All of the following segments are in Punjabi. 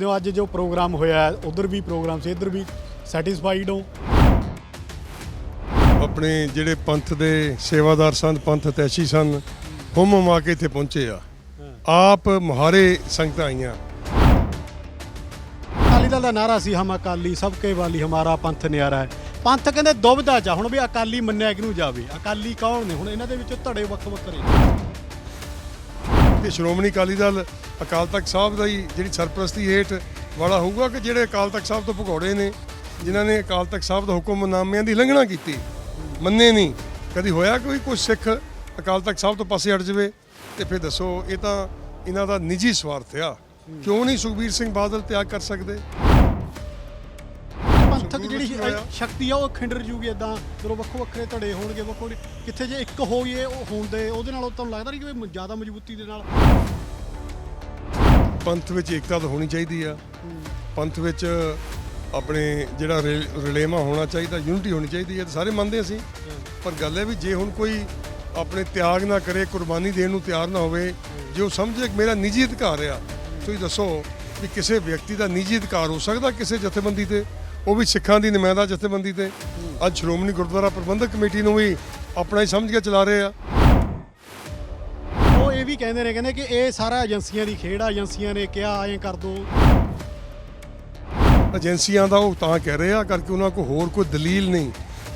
ਜੋ ਅੱਜ ਜੋ ਪ੍ਰੋਗਰਾਮ ਹੋਇਆ ਉਧਰ ਵੀ ਪ੍ਰੋਗਰਾਮ ਸੀ ਇੱਧਰ ਵੀ ਸੈਟੀਸਫਾਈਡ ਹੋ? ਆਪਣੇ ਜਿਹੜੇ ਪੰਥ ਦੇ ਸੇਵਾਦਾਰ ਸਨ ਪੰਥ ਤੈਸ਼ੀ ਸਨ ਹੁਮ ਹੁਮਾ ਕੇ ਇੱਥੇ ਪਹੁੰਚੇ ਆ। ਆਪ ਮੁਹਾਰੇ ਸੰਗਤਾਂ ਆਈਆਂ। ਅਕਾਲੀ ਦਲ ਦਾ ਨਾਰਾ ਸੀ ਹਮ ਅਕਾਲੀ ਸਭ ਕੇ ਵਾਲੀ ਹਮਾਰਾ ਪੰਥ ਨਿਆਰਾ ਹੈ। ਪੰਥ ਕਹਿੰਦੇ ਦੁਬਦਾ ਜਾ ਹੁਣ ਵੀ ਅਕਾਲੀ ਮੰਨਿਆ ਕਿਹਨੂੰ ਜਾਵੇ? ਅਕਾਲੀ ਕੌਣ ਨੇ? ਹੁਣ ਇਹਨਾਂ ਦੇ ਵਿੱਚੋਂ ਧੜੇ ਵੱਖ ਵੱਖਰੇ ਤੇ ਸ਼੍ਰੋਮਣੀ ਅਕਾਲੀ ਦਲ ਅਕਾਲ ਤਖਤ ਸਾਹਿਬ ਦਾ ਹੀ ਜਿਹੜੀ ਸਰਪ੍ਰਸਤੀ ਹੇਠ ਵਾਲਾ ਹੋਊਗਾ ਕਿ ਜਿਹੜੇ ਅਕਾਲ ਤਖਤ ਸਾਹਿਬ ਤੋਂ ਭਗੌੜੇ ਨੇ, ਜਿਨ੍ਹਾਂ ਨੇ ਅਕਾਲ ਤਖਤ ਸਾਹਿਬ ਦਾ ਹੁਕਮਨਾਮਿਆਂ ਦੀ ਉਲੰਘਣਾ ਕੀਤੀ, ਮੰਨੇ ਨਹੀਂ। ਕਦੀ ਹੋਇਆ ਕੋਈ ਕੁਝ ਸਿੱਖ ਅਕਾਲ ਤਖਤ ਸਾਹਿਬ ਤੋਂ ਪਾਸੇ ਹਟ ਜਾਵੇ? ਤੇ ਫਿਰ ਦੱਸੋ, ਇਹ ਤਾਂ ਇਹਨਾਂ ਦਾ ਨਿੱਜੀ ਸਵਾਰਥ ਆ। ਕਿਉਂ ਨਹੀਂ ਸੁਖਬੀਰ ਸਿੰਘ ਬਾਦਲ ਤਿਆਗ ਕਰ ਸਕਦੇ? ਪੰਥਕ ਜਿਹੜੀ। ਸ਼ਕਤੀ ਆ ਉਹ ਖਿੰਡਰ ਜੂਗੀ ਇਦਾਂ ਜਦੋਂ ਵੱਖੋ ਵੱਖਰੇ ਧੜੇ ਹੋਣਗੇ ਵੱਖੋ ਕਿੱਥੇ ਜੇ ਇੱਕ ਹੋਈਏ ਉਹ ਹੁੰਦੇ ਉਹਦੇ ਨਾਲ ਉਹ ਤੁਹਾਨੂੰ ਲੱਗਦਾ ਨਹੀਂ ਕਿ ਵੀ ਜ਼ਿਆਦਾ ਮਜ਼ਬੂਤੀ ਦੇ ਨਾਲ। ਪੰਥ ਵਿੱਚ ਏਕਤਾ ਤਾਂ ਹੋਣੀ ਚਾਹੀਦੀ ਆ। ਪੰਥ ਵਿੱਚ ਆਪਣੇ ਜਿਹੜਾ ਰਿ- ਰਿਲੇਮਾ ਹੋਣਾ ਚਾਹੀਦਾ ਯੂਨਿਟੀ ਹੋਣੀ ਚਾਹੀਦੀ ਹੈ ਤੇ ਸਾਰੇ ਮੰਨਦੇ ਅਸੀਂ। ਪਰ ਗੱਲ ਹੈ ਵੀ ਜੇ ਹੁਣ ਕੋਈ ਆਪਣੇ ਤਿਆਗ ਨਾ ਕਰੇ ਕੁਰਬਾਨੀ ਦੇਣ ਨੂੰ ਤਿਆਰ ਨਾ ਹੋਵੇ ਜੇ ਉਹ ਸਮਝੇ ਕਿ ਮੇਰਾ ਨਿੱਜੀ ਅਧਿਕਾਰ ਆ ਤੁਸੀਂ ਦੱਸੋ ਵੀ ਕਿਸੇ ਵਿਅਕਤੀ ਦਾ ਨਿੱਜੀ ਅਧਿਕਾਰ ਹੋ ਸਕਦਾ ਕਿਸੇ ਜਥੇਬੰਦੀ ਤੇ? ਉਹ ਵੀ ਸਿੱਖਾਂ ਦੀ ਨੁਮਾਇੰਦਾ ਜਥੇਬੰਦੀ ਤੇ। ਅੱਜ ਸ਼੍ਰੋਮਣੀ ਗੁਰਦੁਆਰਾ ਪ੍ਰਬੰਧਕ ਕਮੇਟੀ ਨੂੰ ਵੀ ਆਪਣਾ ਹੀ ਸਮਝ ਕੇ ਚਲਾ ਰਹੇ ਆ। ਉਹ ਇਹ ਵੀ ਕਹਿੰਦੇ ਨੇ ਕਹਿੰਦੇ ਕਿ ਇਹ ਸਾਰਾ ਏਜੰਸੀਆਂ ਦੀ ਖੇਡ ਆ ਏਜੰਸੀਆਂ ਨੇ ਕਿਹਾ ਐਂ ਕਰ ਦੋ। ਏਜੰਸੀਆਂ ਦਾ ਉਹ ਤਾਂ ਕਹਿ ਰਹੇ ਆ ਕਰਕੇ ਉਹਨਾਂ ਕੋਲ ਹੋਰ ਕੋਈ ਦਲੀਲ ਨਹੀਂ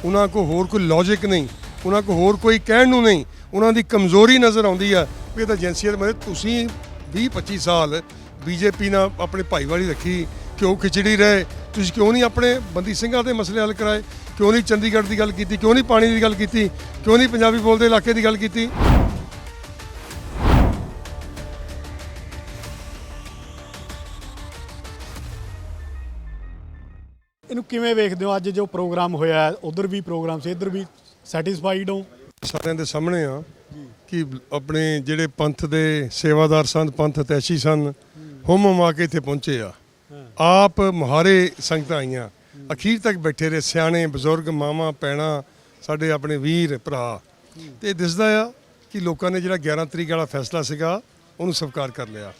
ਉਹਨਾਂ ਕੋਲ ਹੋਰ ਕੋਈ ਲੌਜੀਕ ਨਹੀਂ ਉਹਨਾਂ ਕੋਲ ਹੋਰ ਕੋਈ ਕਹਿਣ ਨੂੰ ਨਹੀਂ ਉਹਨਾਂ ਦੀ ਕਮਜ਼ੋਰੀ ਨਜ਼ਰ ਆਉਂਦੀ ਆ ਵੀ ਇਹ ਤਾਂ ਏਜੰਸੀਆਂ ਦੇ ਮਤਲਬ ਤੁਸੀਂ 20 25 ਸਾਲ ਬੀਜੇਪੀ ਨਾਲ ਆਪਣੇ ਭਾਈਵਾਲੀ ਰੱਖੀ ਕਿਉਂ ਖਿਚੜੀ ਰਹੇ ਤੁਸੀਂ ਕਿਉਂ ਨਹੀਂ ਆਪਣੇ ਬੰਦੀ ਸਿੰਘਾਂ ਦੇ ਮਸਲੇ ਹੱਲ ਕਰਾਏ? ਕਿਉਂ ਨਹੀਂ ਚੰਡੀਗੜ੍ਹ ਦੀ ਗੱਲ ਕੀਤੀ? ਕਿਉਂ ਨਹੀਂ ਪਾਣੀ ਦੀ ਗੱਲ ਕੀਤੀ? ਕਿਉਂ ਨਹੀਂ ਪੰਜਾਬੀ ਬੋਲਦੇ ਇਲਾਕੇ ਦੀ ਗੱਲ ਕੀਤੀ? ਇਹਨੂੰ ਕਿਵੇਂ ਵੇਖਦੇ ਹੋ? ਅੱਜ ਜੋ ਪ੍ਰੋਗਰਾਮ ਹੋਇਆ ਉਧਰ ਵੀ ਪ੍ਰੋਗਰਾਮ ਸੀ ਇੱਧਰ ਵੀ ਸੈਟੀਸਫਾਈਡ ਹੋ? ਸਾਰਿਆਂ ਦੇ ਸਾਹਮਣੇ ਆ ਕਿ ਆਪਣੇ ਜਿਹੜੇ ਪੰਥ ਦੇ ਸੇਵਾਦਾਰ ਸਨ ਪੰਥ ਤੈਸ਼ੀ ਸਨ ਹੁਮ ਹੁਮਾ ਕੇ ਇੱਥੇ ਪਹੁੰਚੇ ਆ। ਆਪ ਮੁਹਾਰੇ ਸੰਗਤਾਂ ਆਈਆਂ। ਅਖੀਰ ਤੱਕ ਬੈਠੇ ਰਹੇ ਸਿਆਣੇ, ਬਜ਼ੁਰਗ ਮਾਮਾ ਪੈਣਾ, ਸਾਡੇ ਆਪਣੇ ਵੀਰ, ਭਰਾ। ਤੇ ਇਹ ਦਿਸਦਾ ਆ ਕਿ ਲੋਕਾਂ ਨੇ ਜਿਹੜਾ 11 ਤਰੀਕ ਵਾਲਾ ਫੈਸਲਾ ਸੀਗਾ, ਉਹਨੂੰ ਸਵੀਕਾਰ ਕਰ ਲਿਆ।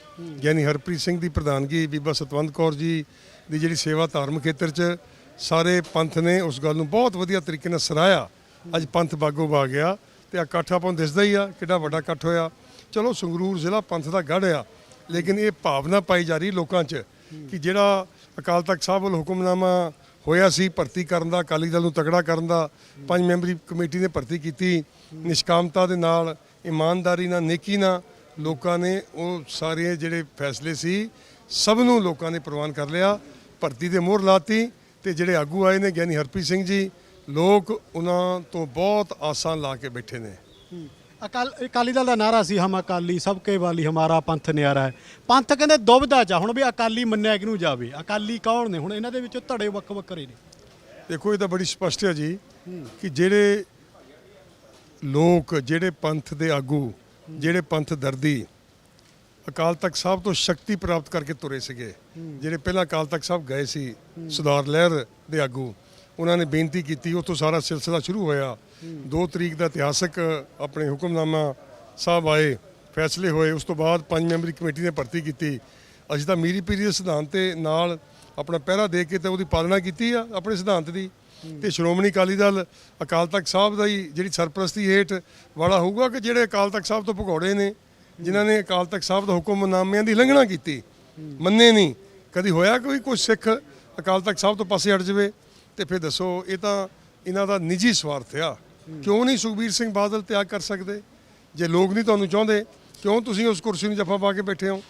ਯਾਨੀ ਹਰਪ੍ਰੀਤ ਸਿੰਘ ਦੀ ਪ੍ਰਧਾਨਗੀ, ਬੀਬਾ ਸਤਵੰਤ ਕੌਰ ਜੀ ਦੀ ਜਿਹੜੀ ਸੇਵਾ ਧਾਰਮਿਕ ਖੇਤਰ 'ਚ ਸਾਰੇ ਪੰਥ ਨੇ ਉਸ ਗੱਲ ਨੂੰ ਬਹੁਤ ਵਧੀਆ ਤਰੀਕੇ ਨਾਲ ਸਰਾਇਆ ਅੱਜ ਪੰਥ ਬਾਗੋ ਬਾ ਗਿਆ ਤੇ ਆ ਇਕੱਠ ਆਪਾਂ ਨੂੰ ਦਿਸਦਾ ਹੀ ਆ ਕਿੰਨਾ ਵੱਡਾ ਇਕੱਠ ਹੋਇਆ। ਚਲੋ ਸੰਗਰੂਰ ਜ਼ਿਲ੍ਹਾ ਪੰਥ ਦਾ ਗੜ੍ਹ ਆ, ਲੇਕਿਨ ਇਹ ਭਾਵਨਾ ਪਾਈ ਜਾ ਰਹੀ ਲੋਕਾਂ 'ਚ ਕਿ ਜਿਹੜਾ ਅਕਾਲ ਤਖਤ ਸਾਹਿਬ ਵੱਲ ਹੁਕਮਨਾਮਾ ਹੋਇਆ ਸੀ ਭਰਤੀ ਕਰਨ ਦਾ, ਅਕਾਲੀ ਦਲ ਨੂੰ ਤਗੜਾ ਕਰਨ ਦਾ, ਪੰਜ ਮੈਂਬਰੀ ਕਮੇਟੀ ਨੇ ਭਰਤੀ ਕੀਤੀ, ਨਿਸ਼ਕਾਮਤਾ ਦੇ ਨਾਲ, ਇਮਾਨਦਾਰੀ ਨਾਲ, ਨੇਕੀ ਨਾਲ ਲੋਕਾਂ ਨੇ ਉਹ ਸਾਰੇ ਜਿਹੜੇ ਫੈਸਲੇ ਸੀ, ਸਭ ਨੂੰ ਲੋਕਾਂ ਨੇ ਪ੍ਰਵਾਨ ਕਰ ਲਿਆ, ਭਰਤੀ ਦੇ ਮੋਹਰ ਲਾਤੀ ਤੇ ਜਿਹੜੇ ਆਗੂ ਆਏ ਨੇ, ਗਿਆਨੀ ਹਰਪ੍ਰੀਤ ਸਿੰਘ ਜੀ, ਲੋਕ ਉਹਨਾਂ ਤੋਂ ਬਹੁਤ ਆਸਾਂ ਲਾ ਕੇ ਬੈਠੇ ਨੇ। ਅਕਾਲ ਅਕਾਲੀ ਦਲ ਦਾ ਨਾਰਾ ਸੀ ਹਮ ਅਕਾਲੀ ਸਭ ਕੇ ਵਾਲੀ ਹਮਾਰਾ ਪੰਥ ਨਿਆਰਾ ਹੈ। ਪੰਥ ਕਹਿੰਦੇ ਦੁਬਦਾ ਜਾ ਹੁਣ ਵੀ ਅਕਾਲੀ ਮੰਨਿਆ ਕਿਹਨੂੰ ਜਾਵੇ? ਅਕਾਲੀ ਕੌਣ ਨੇ? ਹੁਣ ਇਹਨਾਂ ਦੇ ਵਿੱਚੋਂ ਧੜੇ ਵੱਖ ਵੱਖਰੇ ਨੇ। ਦੇਖੋ ਇਹ ਤਾਂ ਬੜੀ ਸਪਸ਼ਟ ਹੈ ਜੀ ਕਿ ਜਿਹੜੇ ਲੋਕ ਜਿਹੜੇ ਪੰਥ ਦੇ ਆਗੂ ਜਿਹੜੇ ਪੰਥ ਦਰਦੀ ਅਕਾਲ ਤਖਤ ਸਾਹਿਬ ਤੋਂ ਸ਼ਕਤੀ ਪ੍ਰਾਪਤ ਕਰਕੇ ਤੁਰੇ ਸੀਗੇ। ਜਿਹੜੇ ਪਹਿਲਾਂ ਅਕਾਲ ਤਖਤ ਸਾਹਿਬ ਗਏ ਸੀ ਸੁਧਾਰ ਲਹਿਰ ਦੇ ਆਗੂ ਉਹਨਾਂ ਨੇ ਬੇਨਤੀ ਕੀਤੀ ਉਹ ਸਾਰਾ ਸਿਲਸਿਲਾ ਸ਼ੁਰੂ ਹੋਇਆ। 2 ਤਰੀਕ ਦਾ ਇਤਿਹਾਸਕ, ਆਪਣੇ ਹੁਕਮਨਾਮਾ ਸਾਹਿਬ ਆਏ, ਫੈਸਲੇ ਹੋਏ, ਉਸ ਤੋਂ ਬਾਅਦ ਪੰਜ ਮੈਂਬਰੀ ਕਮੇਟੀ ਨੇ ਭਰਤੀ ਕੀਤੀ। ਅਸੀਂ ਤਾਂ ਮੀਰੀ ਪੀਰੀ ਦੇ ਸਿਧਾਂਤ ਦੇ ਨਾਲ ਆਪਣਾ ਪਹਿਰਾ ਦੇ ਕੇ ਤੇ ਉਹਦੀ ਪਾਲਣਾ ਕੀਤੀ ਆ, ਆਪਣੇ ਸਿਧਾਂਤ ਦੀ। ਤੇ ਸ਼੍ਰੋਮਣੀ ਅਕਾਲੀ ਦਲ ਅਕਾਲ ਤਖਤ ਸਾਹਿਬ ਦਾ ਹੀ ਜਿਹੜੀ ਸਰਪ੍ਰਸਤੀ ਹੇਠ ਵਾਲਾ ਹੋਊਗਾ ਕਿ ਜਿਹੜੇ ਅਕਾਲ ਤਖਤ ਸਾਹਿਬ ਤੋਂ ਭਗੌੜੇ ਨੇ, ਜਿਨ੍ਹਾਂ ਨੇ ਅਕਾਲ ਤਖਤ ਸਾਹਿਬ ਦਾ ਹੁਕਮਨਾਮਿਆਂ ਦੀ ਉਲੰਘਣਾ ਕੀਤੀ। ਮੰਨੇ ਨਹੀਂ। ਕਦੀ ਹੋਇਆ ਕੋਈ ਕੁਝ ਸਿੱਖ ਅਕਾਲ ਤਖਤ ਸਾਹਿਬ ਤੋਂ ਪਾਸੇ ਹਟ ਜਾਵੇ? ਤੇ ਫਿਰ ਦੱਸੋ, ਇਹ ਤਾਂ ਇਹਨਾਂ ਦਾ ਨਿੱਜੀ ਸਵਾਰਥ ਆ। ਕਿਉਂ ਨਹੀਂ ਸੁਖਬੀਰ ਸਿੰਘ ਬਾਦਲ ਤਿਆਗ ਕਰ ਸਕਦੇ? ਜੇ ਲੋਕ ਨਹੀਂ ਤੁਹਾਨੂੰ ਚਾਹੁੰਦੇ, ਕਿਉਂ ਤੁਸੀਂ ਉਸ ਕੁਰਸੀ ਨੂੰ ਜੱਫਾ ਪਾ ਕੇ ਬੈਠੇ ਹੋ?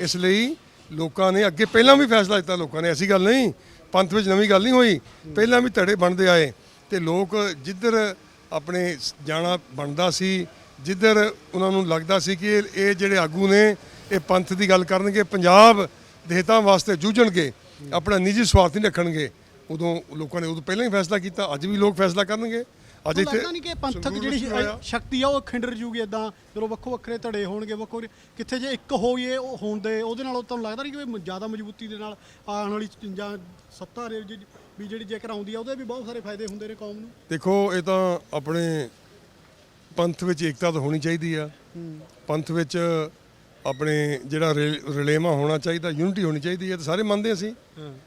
ਇਸ ਲਈ ਲੋਕਾਂ ਨੇ ਅੱਗੇ ਪਹਿਲਾਂ ਵੀ ਫੈਸਲਾ ਦਿੱਤਾ, ਲੋਕਾਂ ਨੇ ਐਸੀ ਗੱਲ ਨਹੀਂ, ਪੰਥ ਵਿੱਚ ਨਵੀਂ ਗੱਲ ਨਹੀਂ ਹੋਈ। ਪਹਿਲਾਂ ਵੀ ਧੜੇ ਬਣਦੇ ਆਏ ਤੇ ਲੋਕ ਜਿੱਧਰ ਆਪਣੇ ਜਾਣਾ ਬਣਦਾ ਸੀ, ਜਿੱਧਰ ਉਹਨਾਂ ਨੂੰ ਲੱਗਦਾ ਸੀ ਕਿ ਇਹ- ਇਹ ਜਿਹੜੇ ਆਗੂ ਨੇ, ਇਹ ਪੰਥ ਦੀ ਗੱਲ ਕਰਨਗੇ, ਪੰਜਾਬ ਦੇ ਹਿੱਤਾਂ ਵਾਸਤੇ ਜੂਝਣਗੇ, ਆਪਣਾ ਨਿੱਜੀ ਸਵਾਰਥ ਨਹੀਂ ਰੱਖਣਗੇ। ਉਦੋਂ ਲੋਕਾਂ ਨੇ ਉਦੋਂ ਪਹਿਲਾਂ ਹੀ ਫੈਸਲਾ ਕੀਤਾ ਅੱਜ ਵੀ ਲੋਕ ਫੈਸਲਾ ਕਰਨਗੇ। ਅੱਜ ਇੱਥੇ ਲੱਗਦਾ ਨਹੀਂ ਕਿ ਪੰਥਕ ਜਿਹੜੀ। ਸ਼ਕਤੀ ਆ ਉਹ ਖਿੰਡਰ ਜੂਗੀ ਇਦਾਂ ਜਦੋਂ ਵੱਖੋ ਵੱਖਰੇ ਧੜੇ ਹੋਣਗੇ ਵੱਖੋ ਕਿੱਥੇ ਜੇ ਇੱਕ ਹੋਈਏ ਉਹ ਹੁੰਦੇ ਉਹਦੇ ਨਾਲ ਉਹ ਤੁਹਾਨੂੰ ਲੱਗਦਾ ਨਹੀਂ ਕਿ ਜ਼ਿਆਦਾ ਮਜ਼ਬੂਤੀ ਦੇ ਨਾਲ ਆਉਣ ਵਾਲੀ ਜਾਂ ਸੱਤਾ ਜਿਹੜੀ- ਵੀ ਜਿਹੜੀ ਜੇਕਰ ਆਉਂਦੀ ਆ ਉਹਦੇ ਵੀ ਬਹੁਤ ਸਾਰੇ ਫਾਇਦੇ ਹੁੰਦੇ ਨੇ ਕੌਮ ਨੂੰ। ਦੇਖੋ ਇਹ ਤਾਂ ਆਪਣੇ ਪੰਥ ਵਿੱਚ ਏਕਤਾ ਤਾਂ ਹੋਣੀ ਚਾਹੀਦੀ ਆ। ਪੰਥ ਵਿੱਚ ਆਪਣੇ ਜਿਹੜਾ ਰੇ- ਰਲੇਵਾਂ ਹੋਣਾ ਚਾਹੀਦਾ ਯੂਨਿਟੀ ਹੋਣੀ ਚਾਹੀਦੀ ਹੈ ਤਾਂ ਸਾਰੇ ਮੰਨਦੇ ਅਸੀਂ।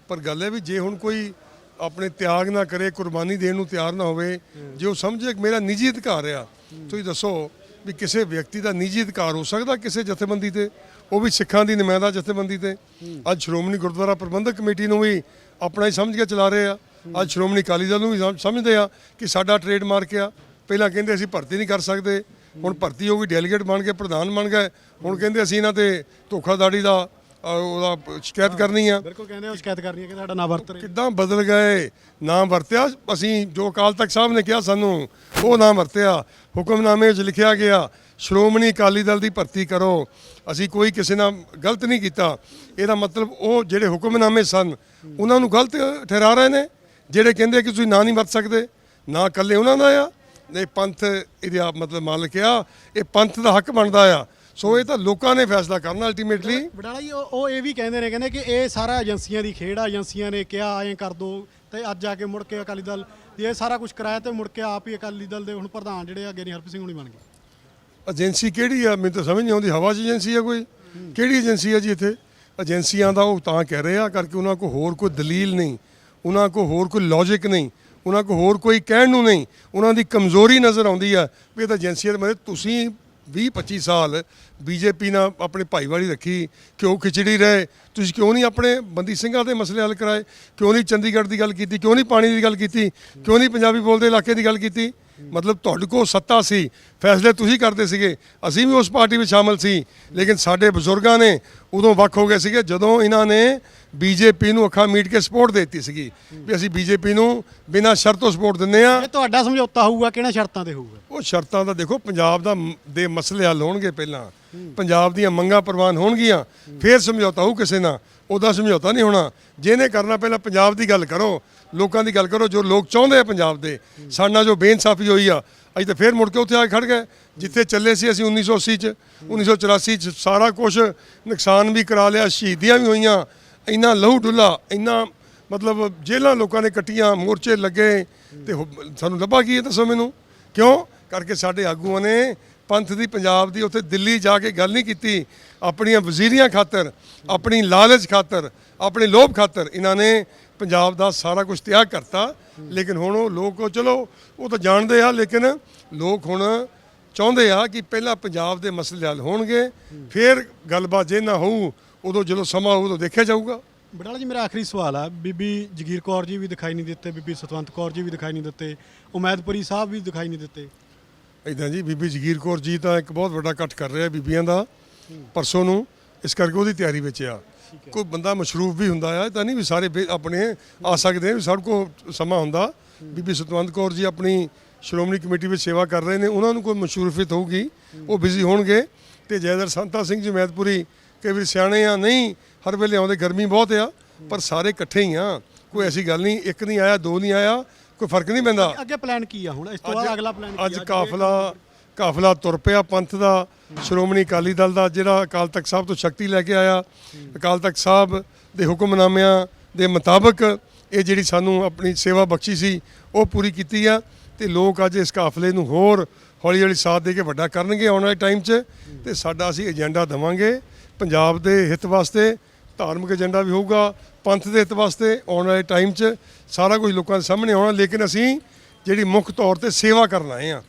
ਪਰ ਗੱਲ ਹੈ ਵੀ ਜੇ ਹੁਣ ਕੋਈ ਆਪਣੇ ਤਿਆਗ ਨਾ ਕਰੇ, ਕੁਰਬਾਨੀ ਦੇਣ ਨੂੰ ਤਿਆਰ ਨਾ ਹੋਵੇ, ਜੇ ਉਹ ਸਮਝੇ ਕਿ ਮੇਰਾ ਨਿੱਜੀ ਅਧਿਕਾਰ ਆ, ਤੁਸੀਂ ਦੱਸੋ ਵੀ ਕਿਸੇ ਵਿਅਕਤੀ ਦਾ ਨਿੱਜੀ ਅਧਿਕਾਰ ਹੋ ਸਕਦਾ ਕਿਸੇ ਜਥੇਬੰਦੀ ਤੇ? ਉਹ ਵੀ ਸਿੱਖਾਂ ਦੀ ਨੁਮਾਇੰਦਾ ਜਥੇਬੰਦੀ ਤੇ। ਅੱਜ ਸ਼੍ਰੋਮਣੀ ਗੁਰਦੁਆਰਾ ਪ੍ਰਬੰਧਕ ਕਮੇਟੀ ਨੂੰ ਵੀ ਆਪਣਾ ਹੀ ਸਮਝ ਕੇ ਚਲਾ ਰਹੇ ਆ। ਅੱਜ ਸ਼੍ਰੋਮਣੀ ਅਕਾਲੀ ਦਲ ਨੂੰ ਵੀ ਸਮਝਦੇ ਆ ਕਿ ਸਾਡਾ ਟ੍ਰੇਡਮਾਰਕ ਆ। ਪਹਿਲਾਂ ਕਹਿੰਦੇ ਅਸੀਂ ਭਰਤੀ ਨਹੀਂ ਕਰ ਸਕਦੇ। ਹੁਣ ਭਰਤੀ ਹੋ ਗਈ ਡੈਲੀਗੇਟ ਬਣ ਕੇ ਪ੍ਰਧਾਨ ਬਣ ਗਏ। ਹੁਣ ਕਹਿੰਦੇ ਅਸੀਂ ਇਹਨਾਂ ਤੇ ਧੋਖਾਧੜੀ ਦਾ ਅ, ਉਹਦਾ ਸ਼ਿਕਾਇਤ ਕਰਨੀ ਆ। ਬਿਲਕੁਲ ਕਹਿੰਦੇ ਉਹ ਸ਼ਿਕਾਇਤ ਕਰਨੀ ਹੈ ਕਿ ਸਾਡਾ ਨਾ ਵਰਤ ਰਹੇ ਕਿੱਦਾਂ ਬਦਲ ਗਏ? ਨਾਮ ਵਰਤਿਆ? ਅਸੀਂ ਜੋ ਅਕਾਲ ਤਖਤ ਸਾਹਿਬ ਨੇ ਕਿਹਾ ਸਾਨੂੰ ਉਹ ਨਾਮ ਵਰਤਿਆ। ਹੁਕਮਨਾਮੇ ਵਿੱਚ ਲਿਖਿਆ ਗਿਆ ਸ਼੍ਰੋਮਣੀ ਅਕਾਲੀ ਦਲ ਦੀ ਭਰਤੀ ਕਰੋ। ਅਸੀਂ ਕੋਈ ਕਿਸੇ ਨਾਲ ਗਲਤ ਨਹੀਂ ਕੀਤਾ। ਇਹਦਾ ਮਤਲਬ ਉਹ ਜਿਹੜੇ ਹੁਕਮਨਾਮੇ ਸਨ ਉਹਨਾਂ ਨੂੰ ਗਲਤ ਠਹਿਰਾ ਰਹੇ ਨੇ ਜਿਹੜੇ ਕਹਿੰਦੇ ਕਿ ਤੁਸੀਂ ਨਾਂ ਨਹੀਂ ਵਰਤ ਸਕਦੇ। ਨਾ ਇਕੱਲੇ ਉਹਨਾਂ ਦਾ ਆ। ਇਹ ਪੰਥ ਇਹਦੇ ਆਪ ਮਤਲਬ ਮਾਲਕ ਆ। ਇਹ ਪੰਥ ਦਾ ਹੱਕ ਬਣਦਾ ਆ। ਸੋ ਇਹ ਤਾਂ ਲੋਕਾਂ ਨੇ ਫੈਸਲਾ ਕਰਨਾ ਅਲਟੀਮੇਟਲੀ ਬਡਾਲਾ ਜੀ ਉਹ ਉਹ ਇਹ ਵੀ ਕਹਿੰਦੇ ਨੇ ਕਹਿੰਦੇ ਕਿ ਇਹ ਸਾਰਾ ਏਜੰਸੀਆਂ ਦੀ ਖੇਡ ਆ ਏਜੰਸੀਆਂ ਨੇ ਕਿਹਾ ਐਂ ਕਰ ਦੋ ਤੇ ਅੱਜ ਜਾ ਕੇ ਮੁੜ ਕੇ ਅਕਾਲੀ ਦਲ ਇਹ ਸਾਰਾ ਕੁਝ ਕਰਾਇਆ ਤੇ ਮੁੜ ਕੇ ਆਪ ਹੀ ਅਕਾਲੀ ਦਲ ਦੇ ਹੁਣ ਪ੍ਰਧਾਨ ਜਿਹੜੇ ਆ ਗਿਆਨੀ ਹਰਪ੍ਰੀਤ ਸਿੰਘ ਹੁਣੀ ਬਣ ਗਏ। ਏਜੰਸੀ ਕਿਹੜੀ ਆ? ਮੈਨੂੰ ਤਾਂ ਸਮਝ ਨਹੀਂ ਆਉਂਦੀ ਹਵਾ 'ਚ ਏਜੰਸੀ ਆ ਕੋਈ? ਕਿਹੜੀ ਏਜੰਸੀ ਆ ਜੀ ਇੱਥੇ? ਏਜੰਸੀਆਂ ਦਾ ਉਹ ਤਾਂ ਕਹਿ ਰਹੇ ਆ ਕਰਕੇ ਉਹਨਾਂ ਕੋਲ ਹੋਰ ਕੋਈ ਦਲੀਲ ਨਹੀਂ ਉਹਨਾਂ ਕੋਲ ਹੋਰ ਕੋਈ ਲੌਜੀਕ ਨਹੀਂ ਉਹਨਾਂ ਕੋਲ ਹੋਰ ਕੋਈ ਕਹਿਣ ਨੂੰ ਨਹੀਂ ਉਹਨਾਂ ਦੀ ਕਮਜ਼ੋਰੀ ਨਜ਼ਰ ਆਉਂਦੀ ਆ ਵੀ ਇਹ ਤਾਂ ਏਜੰਸੀਆਂ ਦੇ ਮਤਲਬ ਤੁਸੀਂ 20 25 ਸਾਲ ਬੀਜੇਪੀ ਨਾਲ ਆਪਣੇ ਭਾਈਵਾਲੀ ਰੱਖੀ ਕਿਉਂ ਖਿਚੜੀ ਰਹੇ, ਤੁਸੀਂ ਕਿਉਂ ਨਹੀਂ ਆਪਣੇ ਬੰਦੀ ਸਿੰਘਾਂ ਦੇ ਮਸਲੇ ਹੱਲ ਕਰਾਏ? ਕਿਉਂ ਨਹੀਂ ਚੰਡੀਗੜ੍ਹ ਦੀ ਗੱਲ ਕੀਤੀ? ਕਿਉਂ ਨਹੀਂ ਪਾਣੀ ਦੀ ਗੱਲ ਕੀਤੀ? ਕਿਉਂ ਨਹੀਂ ਪੰਜਾਬੀ ਬੋਲਦੇ ਇਲਾਕੇ ਦੀ ਗੱਲ ਕੀਤੀ? ਮਤਲਬ ਤੁਹਾਡੇ ਕੋਲ ਸੱਤਾ ਸੀ ਫੈਸਲੇ ਤੁਸੀਂ ਕਰਦੇ ਸੀਗੇ ਅਸੀਂ ਵੀ ਉਸ ਪਾਰਟੀ ਵਿੱਚ ਸ਼ਾਮਲ ਸੀ ਲੇਕਿਨ ਸਾਡੇ ਬਜ਼ੁਰਗਾਂ ਨੇ ਉਦੋਂ ਵੱਖ ਹੋ ਗਏ ਸੀਗੇ ਜਦੋਂ ਇਹਨਾਂ ਨੇ ਬੀਜੇਪੀ ਨੂੰ ਅੱਖਾਂ ਮੀਟ ਕੇ ਸਪੋਰਟ ਦਿੱਤੀ ਸੀਗੀ ਵੀ ਅਸੀਂ ਬੀਜੇਪੀ ਨੂੰ ਬਿਨਾਂ ਸ਼ਰਤੋਂ ਸਪੋਰਟ ਦਿੰਦੇ ਆ ਇਹ ਤੁਹਾਡਾ ਸਮਝੌਤਾ ਹੋਊਗਾ ਕਿਹਨਾਂ ਸ਼ਰਤਾਂ ਤੇ ਹੋਊਗਾ? ਉਹ ਸ਼ਰਤਾਂ ਦਾ ਦੇਖੋ ਪੰਜਾਬ ਦਾ ਦੇ ਮਸਲੇ ਹੱਲ ਹੋਣਗੇ ਪਹਿਲਾਂ ਪੰਜਾਬ ਦੀਆਂ ਮੰਗਾਂ ਪ੍ਰਵਾਨ ਹੋਣਗੀਆਂ ਫਿਰ ਸਮਝੌਤਾ ਹੋਊ ਕਿਸੇ ਨਾਲ ਉਹਦਾ ਸਮਝੌਤਾ ਨਹੀਂ ਹੋਣਾ। ਜਿਹਨੇ ਕਰਨਾ ਪਹਿਲਾਂ ਪੰਜਾਬ ਦੀ ਗੱਲ ਕਰੋ ਲੋਕਾਂ ਦੀ ਗੱਲ ਕਰੋ, ਜੋ ਲੋਕ ਚਾਹੁੰਦੇ ਆ ਪੰਜਾਬ ਦੇ, ਸਾਡਾ ਜੋ ਬੇਇਨਸਾਫੀ ਹੋਈ ਆ, ਅਸੀਂ ਤਾਂ ਫਿਰ ਮੁੜ ਕੇ ਉੱਥੇ ਆ ਕੇ ਖੜ ਗਏ। ਜਿੱਥੇ ਚੱਲੇ ਸੀ ਅਸੀਂ 1980 ਚ 1984 ਚ ਸਾਰਾ ਕੁਝ ਨੁਕਸਾਨ ਵੀ ਕਰਾ ਲਿਆ, ਸ਼ਹੀਦੀਆਂ ਵੀ ਹੋਈਆਂ, ਇੰਨਾ ਲਹੂ ਡੁੱਲਾ, ਇੰਨਾ ਮਤਲਬ ਜੇਲ੍ਹਾਂ ਲੋਕਾਂ ਨੇ ਕੱਟੀਆਂ, ਮੋਰਚੇ ਲੱਗੇ, ਤੇ ਹੋ- ਸਾਨੂੰ ਲੱਭਾ ਕੀ ਹੈ ਦੱਸੋ ਮੈਨੂੰ? ਕਿਉਂ? ਕਰਕੇ ਸਾਡੇ ਆਗੂਆਂ ਨੇ ਪੰਥ ਦੀ, ਪੰਜਾਬ ਦੀ, ਉੱਥੇ ਦਿੱਲੀ ਜਾ ਕੇ ਗੱਲ ਨਹੀਂ ਕੀਤੀ। ਆਪਣੀਆਂ ਵਜ਼ੀਰੀਆਂ ਖਾਤਰ, ਆਪਣੀ ਲਾਲਚ ਖਾਤਰ, ਆਪਣੇ ਲੋਭ ਖਾਤਰ ਇਹਨਾਂ ਨੇ ਪੰਜਾਬ ਦਾ ਸਾਰਾ ਕੁਝ ਤਿਆਗ ਕਰਤਾ। ਲੇਕਿਨ ਹੁਣ ਉਹ ਲੋਕ ਚਲੋ ਉਹ ਤਾਂ ਜਾਣਦੇ ਆ ਲੇਕਿਨ ਲੋਕ ਹੁਣ ਚਾਹੁੰਦੇ ਆ ਕਿ ਪਹਿਲਾਂ ਪੰਜਾਬ ਦੇ ਮਸਲੇ ਹੱਲ ਹੋਣਗੇ ਫਿਰ ਗੱਲਬਾਤ ਜੇ ਨਾ ਹੋਊ ਉਦੋਂ ਜਦੋਂ ਸਮਾਂ ਹੋਊ ਉਦੋਂ ਦੇਖਿਆ ਜਾਊਗਾ। ਬਡਾਲਾ ਜੀ ਮੇਰਾ ਆਖਰੀ ਸਵਾਲ ਆ। ਬੀਬੀ ਜਗੀਰ ਕੌਰ ਜੀ ਵੀ ਦਿਖਾਈ ਨਹੀਂ ਦਿੱਤੇ ਬੀਬੀ ਸਤਵੰਤ ਕੌਰ ਜੀ ਵੀ ਦਿਖਾਈ ਨਹੀਂ ਦਿੱਤੇ ਉਮੈਦਪੁਰੀ ਸਾਹਿਬ ਵੀ ਦਿਖਾਈ ਨਹੀਂ ਦਿੱਤੇ। ਇਦਾਂ ਜੀ ਬੀਬੀ ਜਗੀਰ ਕੌਰ ਜੀ ਤਾਂ ਇੱਕ ਬਹੁਤ ਵੱਡਾ ਇਕੱਠ ਕਰ ਰਿਹਾ ਬੀਬੀਆਂ ਦਾ ਪਰਸੋਂ ਨੂੰ ਇਸ ਕਰਕੇ ਉਹਦੀ ਤਿਆਰੀ ਵਿੱਚ ਆ। ਕੋਈ ਬੰਦਾ ਮਸ਼ਰੂਫ ਵੀ ਹੁੰਦਾ ਆ ਤਾਂ ਨਹੀਂ ਵੀ ਸਾਰੇ ਆਪਣੇ ਆ ਸਕਦੇ ਆ ਵੀ ਸਭ ਕੋ ਸਮਾਂ ਹੁੰਦਾ। ਬੀਬੀ ਸਤਵੰਤ ਕੌਰ ਜੀ ਆਪਣੀ ਸ਼੍ਰੋਮਣੀ ਕਮੇਟੀ ਵਿੱਚ ਸੇਵਾ ਕਰ ਰਹੇ ਨੇ ਉਹਨਾਂ ਨੂੰ ਕੋਈ ਮਸ਼ਰੂਫੀਅਤ ਹੋਊਗੀ ਉਹ ਬਿਜ਼ੀ ਹੋਣਗੇ। ਤੇ ਜੈਦਰ ਸੰਤਾ ਸਿੰਘ ਜੀ ਮੈਦਪੁਰੀ ਕਈ ਵਾਰ ਸਿਆਣੇ ਆ ਨਹੀਂ ਹਰ ਵੇਲੇ ਆਉਂਦੇ ਗਰਮੀ ਬਹੁਤ ਆ ਪਰ ਸਾਰੇ ਇਕੱਠੇ ਹੀ ਆ। ਕੋਈ ਐਸੀ ਗੱਲ ਨਹੀਂ ਇੱਕ ਨਹੀਂ ਆਇਆ ਦੋ ਨਹੀਂ ਆਇਆ ਕੋਈ ਫ਼ਰਕ ਨਹੀਂ ਪੈਂਦਾ। ਅੱਗੇ ਪਲਾਨ ਕੀ ਆ ਹੁਣ? ਇਸ ਤੋਂ ਬਾਅਦ ਅਗਲਾ ਪਲਾਨ ਕੀ ਆ? ਅੱਜ ਕਾਫਲਾ ਕਾਫਲਾ ਤੁਰ ਪਿਆ ਪੰਥ ਦਾ, ਸ਼੍ਰੋਮਣੀ ਅਕਾਲੀ ਦਲ ਦਾ, ਜਿਹੜਾ ਅਕਾਲ ਤਖਤ ਸਾਹਿਬ ਤੋਂ ਸ਼ਕਤੀ ਲੈ ਕੇ ਆਇਆ। ਅਕਾਲ ਤਖਤ ਸਾਹਿਬ ਦੇ ਹੁਕਮਨਾਮਿਆਂ ਦੇ ਮੁਤਾਬਕ ਇਹ ਜਿਹੜੀ ਸਾਨੂੰ ਆਪਣੀ ਸੇਵਾ ਬਖਸ਼ੀ ਸੀ, ਉਹ ਪੂਰੀ ਕੀਤੀ ਆ ਤੇ ਲੋਕ ਅੱਜ ਇਸ ਕਾਫਲੇ ਨੂੰ ਹੋਰ ਹੌਲੀ ਹੌਲੀ ਸਾਥ ਦੇ ਕੇ ਵੱਡਾ ਕਰਨਗੇ ਆਉਣ ਵਾਲੇ ਟਾਈਮ 'ਚ ਤੇ ਸਾਡਾ ਅਸੀਂ ਏਜੰਡਾ ਦਵਾਂਗੇ। ਪੰਜਾਬ ਦੇ ਹਿੱਤ ਵਾਸਤੇ ਧਾਰਮਿਕ ਏਜੰਡਾ ਵੀ ਹੋਊਗਾ, ਪੰਥ ਦੇ ਹਿੱਤ ਵਾਸਤੇ ਆਉਣ ਵਾਲੇ ਟਾਈਮ 'ਚ ਸਾਰਾ ਕੁਝ ਲੋਕਾਂ ਦੇ ਸਾਹਮਣੇ ਆਉਣਾ, ਲੇਕਿਨ ਅਸੀਂ ਜਿਹੜੀ ਮੁੱਖ ਤੌਰ ਤੇ ਸੇਵਾ ਕਰਨ ਆਏ ਆ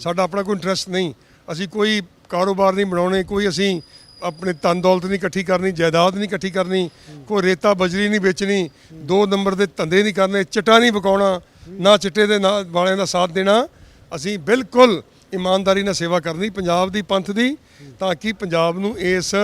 ਸਾਡਾ ਆਪਣਾ ਕੋਈ ਇੰਟਰਸਟ ਨਹੀਂ। ਅਸੀਂ ਕੋਈ ਕਾਰੋਬਾਰ ਨਹੀਂ ਬਣਾਉਣੇ, ਕੋਈ ਅਸੀਂ ਆਪਣੇ ਤਨ ਦੌਲਤ ਨਹੀਂ ਇਕੱਠੀ ਕਰਨੀ, ਜਾਇਦਾਦ ਨਹੀਂ ਇਕੱਠੀ ਕਰਨੀ, ਕੋਈ ਰੇਤਾ ਬਜਰੀ ਨਹੀਂ ਵੇਚਣੀ, ਦੋ ਨੰਬਰ ਦੇ ਧੰਦੇ ਨਹੀਂ ਕਰਨੇ, ਚਿੱਟਾ ਨਹੀਂ ਬਕਾਉਣਾ ਨਾ ਚਿੱਟੇ ਦੇ ਨਾਲ ਵਾਲਿਆਂ ਦਾ ਸਾਥ ਦੇਣਾ। ਅਸੀਂ ਬਿਲਕੁਲ ਇਮਾਨਦਾਰੀ ਨਾਲ ਸੇਵਾ ਕਰਨੀ, ਪੰਜਾਬ ਦੀ ਪੰਥ ਦੀ, ਤਾਂ ਕਿ ਪੰਜਾਬ ਨੂੰ ਇਸ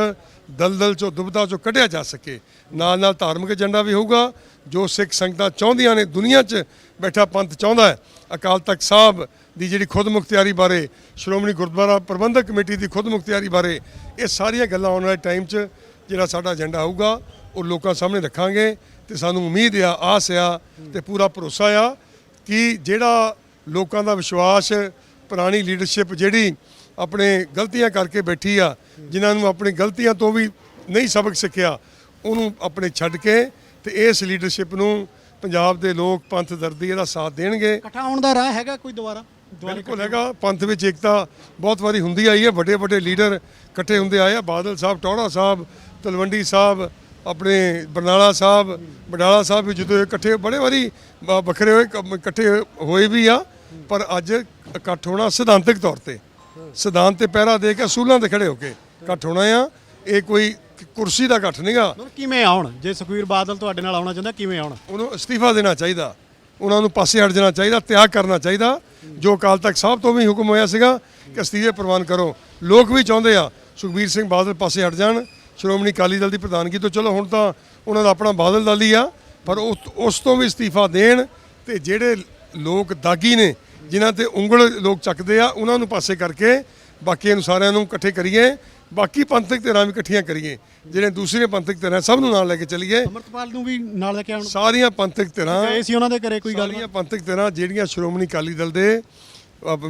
ਦਲਦਲ ਚੋਂ ਦੁਬਤਾ ਚੋਂ ਕੱਢਿਆ ਜਾ ਸਕੇ। ਨਾਲ ਨਾਲ ਧਾਰਮਿਕ ਏਜੰਡਾ ਵੀ ਹੋਊਗਾ, ਜੋ ਸਿੱਖ ਸੰਗਤਾਂ ਚਾਹੁੰਦੀਆਂ ਨੇ ਦੁਨੀਆ 'ਚ ਬੈਠਾ ਪੰਥ ਚਾਹੁੰਦਾ ਹੈ। ਅਕਾਲ ਤਖਤ ਸਾਹਿਬ ਦੀ ਜਿਹੜੀ ਖੁਦ ਮੁਖਤਿਆਰੀ ਬਾਰੇ, ਸ਼੍ਰੋਮਣੀ ਗੁਰਦੁਆਰਾ ਪ੍ਰਬੰਧਕ ਕਮੇਟੀ ਦੀ ਖੁਦ ਮੁਖਤਿਆਰੀ ਬਾਰੇ, ਇਹ ਸਾਰੀਆਂ ਗੱਲਾਂ ਆਉਣ ਵਾਲੇ ਟਾਈਮ 'ਚ ਜਿਹੜਾ ਸਾਡਾ ਏਜੰਡਾ ਹੋਊਗਾ, ਉਹ ਲੋਕਾਂ ਸਾਹਮਣੇ ਰੱਖਾਂਗੇ ਤੇ ਸਾਨੂੰ ਉਮੀਦ ਆ, ਆਸ ਆ ਤੇ ਪੂਰਾ ਭਰੋਸਾ ਆ ਕਿ ਜਿਹੜਾ ਲੋਕਾਂ ਦਾ ਵਿਸ਼ਵਾਸ, ਪੁਰਾਣੀ ਲੀਡਰਸ਼ਿਪ ਜਿਹੜੀ ਆਪਣੇ ਗਲਤੀਆਂ ਕਰਕੇ ਬੈਠੀ ਆ ਜਿਨ੍ਹਾਂ ਨੂੰ ਆਪਣੀ ਗਲਤੀਆਂ ਤੋਂ ਵੀ ਨਹੀਂ ਸਬਕ ਸਿੱਖਿਆ ਉਹਨੂੰ ਆਪਣੇ ਛੱਡ ਕੇ ਤੇ ਇਸ ਲੀਡਰਸ਼ਿਪ ਨੂੰ ਪੰਜਾਬ ਦੇ ਲੋਕ ਪੰਥ ਦਰਦੀ ਇਹਦਾ ਸਾਥ ਦੇਣਗੇ। ਇਕੱਠਾ ਹੋਣ ਦਾ ਰਾਹ ਹੈਗਾ ਕੋਈ ਦੁਬਾਰਾ? ਬਿਲਕੁਲ ਹੈਗਾ ਪੰਥ ਵਿੱਚ ਏਕਤਾ ਬਹੁਤ ਵਾਰੀ ਹੁੰਦੀ ਆਈ ਹੈ ਵੱਡੇ ਵੱਡੇ ਲੀਡਰ ਇਕੱਠੇ ਹੁੰਦੇ ਆਏ ਆ ਬਾਦਲ ਸਾਹਿਬ ਟੌੜਾ ਸਾਹਿਬ ਤਲਵੰਡੀ ਸਾਹਿਬ ਆਪਣੇ ਬਰਨਾਲਾ ਸਾਹਿਬ ਬਡਾਲਾ ਸਾਹਿਬ ਵੀ ਜਦੋਂ ਇਕੱਠੇ ਬੜੇ ਵਾਰੀ ਵੱਖਰੇ ਹੋਏ ਇਕੱਠੇ ਹੋਏ ਵੀ ਆ ਪਰ ਅੱਜ ਇਕੱਠ ਹੋਣਾ ਸਿਧਾਂਤਕ ਤੌਰ ਤੇ। ਸਿਧਾਂਤ ਤੇ ਪਹਿਰਾ ਦੇ ਕੇ ਅਸੂਲਾਂ ਤੇ ਖੜੇ ਹੋ ਕੇ ਇਕੱਠ ਹੋਣਾ ਆ। ਇਹ ਕੋਈ ਕੁਰਸੀ ਦਾ ਇਕੱਠ ਨਹੀਂਗਾ। ਕਿਵੇਂ ਆਉਣ? ਜੇ ਸੁਖਵੀਰ ਬਾਦਲ ਤੁਹਾਡੇ ਨਾਲ ਆਉਣਾ ਚਾਹੁੰਦਾ ਕਿਵੇਂ ਆਉਣ? ਉਹਨੂੰ ਅਸਤੀਫਾ ਦੇਣਾ ਚਾਹੀਦਾ। ਉਹਨਾਂ ਨੂੰ ਪਾਸੇ ਹਟ ਜਾਣਾ ਚਾਹੀਦਾ ਤਿਆਗ ਕਰਨਾ ਚਾਹੀਦਾ। ਜੋ ਅਕਾਲ ਤਖਤ ਸਾਹਿਬ ਤੋਂ ਵੀ ਹੁਕਮ ਹੋਇਆ ਸੀਗਾ ਕਿ ਅਸਤੀਫੇ ਪ੍ਰਵਾਨ ਕਰੋ। ਲੋਕ ਵੀ ਚਾਹੁੰਦੇ ਆ ਸੁਖਬੀਰ ਸਿੰਘ ਬਾਦਲ ਪਾਸੇ ਹਟ ਜਾਣ। ਸ਼੍ਰੋਮਣੀ ਅਕਾਲੀ ਦਲ ਦੀ ਪ੍ਰਧਾਨਗੀ ਤੋਂ ਚਲੋ ਹੁਣ ਤਾਂ ਉਹਨਾਂ ਦਾ ਆਪਣਾ ਬਾਦਲ ਦਲ ਹੀ ਆ। ਪਰ ਉਸ ਤੋਂ ਵੀ ਅਸਤੀਫਾ ਦੇਣ ਤੇ ਜਿਹੜੇ ਲੋਕ ਦਾਗੀ ਨੇ ਜਿਨ੍ਹਾਂ ਤੇ ਉਂਗਲ ਲੋਕ ਚੱਕਦੇ ਆ ਉਹਨਾਂ ਨੂੰ ਪਾਸੇ ਕਰਕੇ ਬਾਕੀਆਂ ਨੂੰ ਸਾਰਿਆਂ ਨੂੰ ਇਕੱਠੇ ਕਰੀਏ। ਬਾਕੀ ਪੰਥਕ ਧਿਰਾਂ ਵੀ ਇਕੱਠੀਆਂ ਕਰੀਏ। ਜਿਹੜੇ ਦੂਸਰੇ ਪੰਥਕ ਧਿਰਾਂ ਸਭ ਨੂੰ ਨਾਲ ਲੈ ਕੇ ਚੱਲੀਏ। ਅਮਰਤਪਾਲ ਨੂੰ ਵੀ ਨਾਲ ਲੈ ਕੇ ਆਉਣ। ਸਾਰੀਆਂ ਪੰਥਕ ਧਿਰਾਂ ਗਏ ਸੀ ਉਹਨਾਂ ਦੇ ਘਰੇ ਕੋਈ ਗੱਲ ਸਾਰੀਆਂ ਪੰਥਕ ਧਿਰਾਂ ਜਿਹੜੀਆਂ ਸ਼੍ਰੋਮਣੀ ਅਕਾਲੀ ਦਲ ਦੇ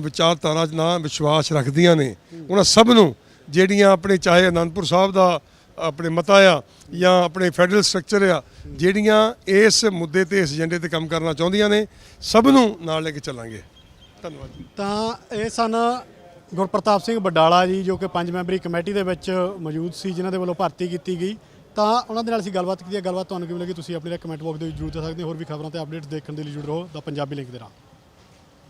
ਵਿਚਾਰਧਾਰਾ 'ਚ ਨਾ ਵਿਸ਼ਵਾਸ ਰੱਖਦੀਆਂ ਨੇ ਉਹਨਾਂ ਸਭ ਨੂੰ ਜਿਹੜੀਆਂ ਆਪਣੇ ਚਾਹੇ ਅਨੰਦਪੁਰ ਸਾਹਿਬ ਦਾ ਆਪਣੇ ਮਤਾ ਆ ਜਾਂ ਆਪਣੇ ਫੈਡਰਲ ਸਟਰਕਚਰ ਆ ਜਿਹੜੀਆਂ ਇਸ ਮੁੱਦੇ ਤੇ ਇਸ ਏਜੰਡੇ ਤੇ ਕੰਮ ਕਰਨਾ ਚਾਹੁੰਦੀਆਂ ਨੇ ਸਭ ਨੂੰ ਨਾਲ ਲੈ ਕੇ ਚੱਲਾਂਗੇ। ਧੰਨਵਾਦ ਜੀ। ਤਾਂ ਇਹ ਸਨ ਗੁਰਪ੍ਰਤਾਪ ਸਿੰਘ ਬਡਾਲਾ ਜੀ, ਜੋ ਕਿ ਪੰਜ ਮੈਂਬਰੀ ਕਮੇਟੀ ਦੇ ਵਿੱਚ ਮੌਜੂਦ ਸੀ, ਜਿਨ੍ਹਾਂ ਦੇ ਵੱਲੋਂ ਭਰਤੀ ਕੀਤੀ ਗਈ। ਤਾਂ ਉਹਨਾਂ ਦੇ ਨਾਲ ਅਸੀਂ ਗੱਲਬਾਤ ਕੀਤੀ ਹੈ। ਗੱਲਬਾਤ ਤੁਹਾਨੂੰ ਕਿਵੇਂ ਲੱਗੀ? ਤੁਸੀਂ ਆਪਣੇ ਕਮੈਂਟ ਬਾਕਸ ਦੇ ਵਿੱਚ ਜਰੂਰ ਦੱਸ ਸਕਦੇ ਹੋ। ਹੋਰ ਵੀ ਖਬਰਾਂ ਤੇ ਅਪਡੇਟਸ ਦੇਖਣ ਦੇ ਲਈ ਜੁੜ ਰਹੋ। ਦਾ ਪੰਜਾਬੀ ਲਿੰਕ ਦੇ ਨਾਲ।